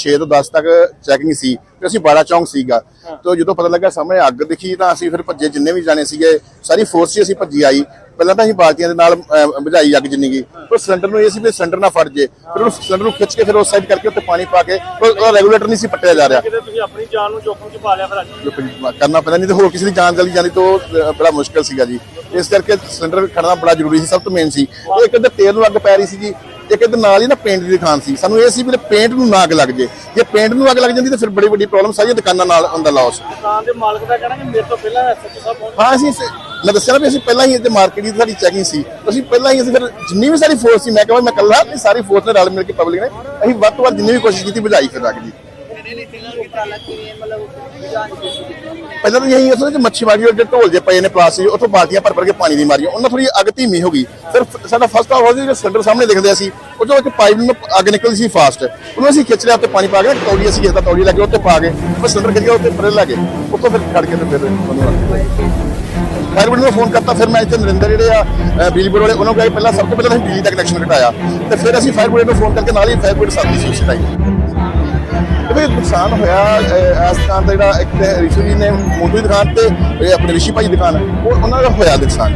6 ਤੋਂ 10 ਤੱਕ ਚੈਕਿੰਗ ਸੀ ਤੇ ਅਸੀਂ ਬਾੜਾ ਚੌਂਕ ਸੀਗਾ। ਤੇ ਜਦੋਂ ਪਤਾ ਲੱਗਾ ਸਾਹਮਣੇ ਅੱਗ ਦਿਖੀ ਤਾਂ ਅਸੀਂ ਫਿਰ ਭੱਜੇ ਜਿੰਨੇ ਵੀ ਜਾਣੇ ਸੀਗੇ ਸਾਰੀ ਫੋਰਸ ਹੀ ਅਸੀਂ ਭੱਜੀ ਆਈ। ਪਹਿਲਾਂ ਤਾਂ ਅਸੀਂ ਬਾਲਟੀਆਂ ਦੇ ਨਾਲ ਬੁਝਾਈ ਅੱਗ ਜਿੰਨੀ ਗਈ ਪਰ ਸਿਲੰਡਰ ਨੂੰ ਇਹ ਸੀ ਵੀ ਸਿਲੰਡਰ ਨਾ ਫਟ ਜੇ। ਫਿਰ ਉਹ ਸਿਲੰਡਰ ਨੂੰ ਖਿੱਚ ਕੇ ਫਿਰ ਉਸ ਸਾਈਡ ਕਰਕੇ ਉੱਤੇ ਪਾਣੀ ਪਾ ਕੇ ਉਹ- ਰੈਗੂਲੇਟਰ ਨਹੀਂ ਸੀ ਪੱਟਿਆ ਜਾ ਰਿਹਾ। ਕਿਤੇ ਤੁਸੀਂ ਆਪਣੀ ਜਾਨ ਨੂੰ ਜੋਖਮ 'ਚ ਪਾ ਲਿਆ ਫਿਰ ਅੱਜ। ਕਰਨਾ ਪੈਂਦਾ ਨਹੀਂ ਤੇ ਹੋਰ ਕਿਸੇ ਦੀ ਜਾਨ ਚਲੀ ਜਾਂਦੀ ਤਾਂ ਉਹ, ਬੜਾ ਮੁਸ਼ਕਲ ਸੀਗਾ ਜੀ। ਇਸ ਕਰਕੇ ਸਿਲੰਡਰ ਖੜਨਾ ਬੜਾ ਜ਼ਰੂਰੀ ਸੀ ਸਭ ਤੋਂ ਮੇਨ ਸੀ। ਉਹ ਇੱਕ ਇੱਧਰ ਤੇਲ ਨੂੰ ਅੱਗ ਪੈ ਰਹੀ ਸੀ ਜੀ ਇੱਕ ਇੱਧਰ ਨਾਲ ਹੀ ਨਾ ਪੇਂਟ ਦੀ ਦੁਕਾਨ ਸੀ। ਸਾਨੂੰ ਇਹ ਸੀ ਵੀ ਪੇਂਟ ਨੂੰ ਨਾ ਅੱਗ ਲੱਗ ਜੇ। ਜੇ ਪੇਂਟ ਨੂੰ ਅੱਗ ਲੱਗ ਜਾਂਦੀ ਤਾਂ ਫਿਰ ਬੜੀ ਵੱਡੀ ਪ੍ਰੋਬਲਮ ਸਾਰੀਆਂ ਦੁਕਾਨਾਂ ਨਾਲ ਹੁੰਦਾ ਲਾਸ ਦੁਕਾਨ ਦੇ ਮਾਲਕ ਦਾ ਕਹਿਣਾ ਕਿ ਮੇਰੇ ਤੋਂ ਪਹਿਲਾਂ ਐਸਐਚਓ ਸਾਹਿਬ ਪਹੁੰਚ ਹਾਂ ਅਸੀਂ ਮੈਂ ਦੱਸਿਆ ਨਾ ਵੀ ਅਸੀਂ ਪਹਿਲਾਂ ਹੀ ਇੱਥੇ ਮਾਰਕੀਟ ਦੀ ਸਾਡੀ ਚੈਕਿੰਗ ਸੀ। ਅਸੀਂ ਪਹਿਲਾਂ ਹੀ ਅਸੀਂ ਫਿਰ ਜਿੰਨੀ ਵੀ ਸਾਡੀ ਫੋਰਸ ਸੀ ਮੈਂ ਕਹਿੰਦਾ ਮੈਂ ਇਕੱਲਾ ਨਹੀਂ ਸਾਰੀ ਫੋਰਸ ਨੇ ਰਲ ਮਿਲ ਕੇ ਪਬਲਿਕ ਨੇ ਅਸੀਂ ਵੱਧ ਤੋਂ ਵੱਧ ਜਿੰਨੀ ਵੀ ਕੋਸ਼ਿਸ਼ ਕੀਤੀ ਬੁਝਾਈ ਫਿਰ ਅੱਗ ਦੀ। ਪਹਿਲਾਂ ਤਾਂ ਇਹੀ ਅਸਲ ਵਿੱਚ ਮੱਛੀ ਮਾਰੀ ਢੋਲ ਜੇ ਪਏ ਨੇ ਪਲਾਸਟਿਕ ਉੱਥੋਂ ਬਾਲਟੀਆਂ ਭਰ ਭਰ ਕੇ ਪਾਣੀ ਦੀ ਮਾਰੀਆਂ ਉਹਨਾਂ ਥੋੜੀ ਅੱਗ ਧੀਮੀ ਹੋ ਗਈ। ਫਿਰ ਸਾਡਾ ਫਸਟ ਆਫ ਜਿਹੜਾ ਸਿਲੰਡਰ ਸਾਹਮਣੇ ਦਿਖਦੇ ਸੀ ਉਹ ਚੋਂ ਪਾਈਪ ਨੂੰ ਅੱਗ ਨਿਕਲਦੀ ਸੀ ਫਾਸਟ ਉਹਨੂੰ ਅਸੀਂ ਖਿੱਚ ਲਿਆ ਉੱਤੇ ਪਾਣੀ ਪਾ ਕੇ ਤੌੜੀ ਅਸੀਂ ਕਿਸੇ ਦਾ ਤੌੜੀ ਲੱਗੇ ਉੱਤੇ ਪਾ ਕੇ, ਫਿਰ ਸਿਲੰਡਰ ਖਿੱਚ ਕੇ ਉੱਤੇ ਪਰੇ ਲੱਗੇ ਉੱਥੋਂ ਫਿਰ ਖੜ ਕੇ ਤੇ ਫਿਰ ਫਾਇਰ ਬ੍ਰਿਗੇਡ ਨੂੰ ਫੋਨ ਕਰਤਾ, ਫਿਰ ਮੈਂ ਇੱਥੇ ਨਰਿੰਦਰ ਜਿਹੜੇ ਆ ਬਿਜਲੀ ਬੋਰਡ ਵਾਲੇ, ਉਹਨਾਂ ਨੂੰ ਕਿਹਾ ਪਹਿਲਾਂ ਸਭ ਤੋਂ ਪਹਿਲਾਂ ਅਸੀਂ ਬਿਜਲੀ ਦਾ ਕਨੈਕਸ਼ਨ ਘਟਾਇਆ ਤੇ ਫਿਰ ਅਸੀਂ ਫਾਇਰ ਬ੍ਰਿਗੇਡ ਨੂੰ ਫੋਨ ਕਰਕੇ ਨਾਲ ਹੀ ਫਾਇਰ ਬ੍ਰਿਗੇਡ ਸਾਥੀ ਸੀ ਉਸ ਟਾਈਮ ਇਹ ਨੁਕਸਾਨ ਹੋਇਆ ਇਸ ਦੁਕਾਨ ਦਾ ਜਿਹੜਾ ਇੱਕ ਰਿਸ਼ੂ ਜੀ ਨੇ ਮੋਟੂ ਦੀ ਦੁਕਾਨ ਤੇ ਆਪਣੇ ਰਿਸ਼ੀ ਭਾਈ ਦੁਕਾਨ ਉਹ ਉਹਨਾਂ ਦਾ ਹੋਇਆ ਨੁਕਸਾਨ।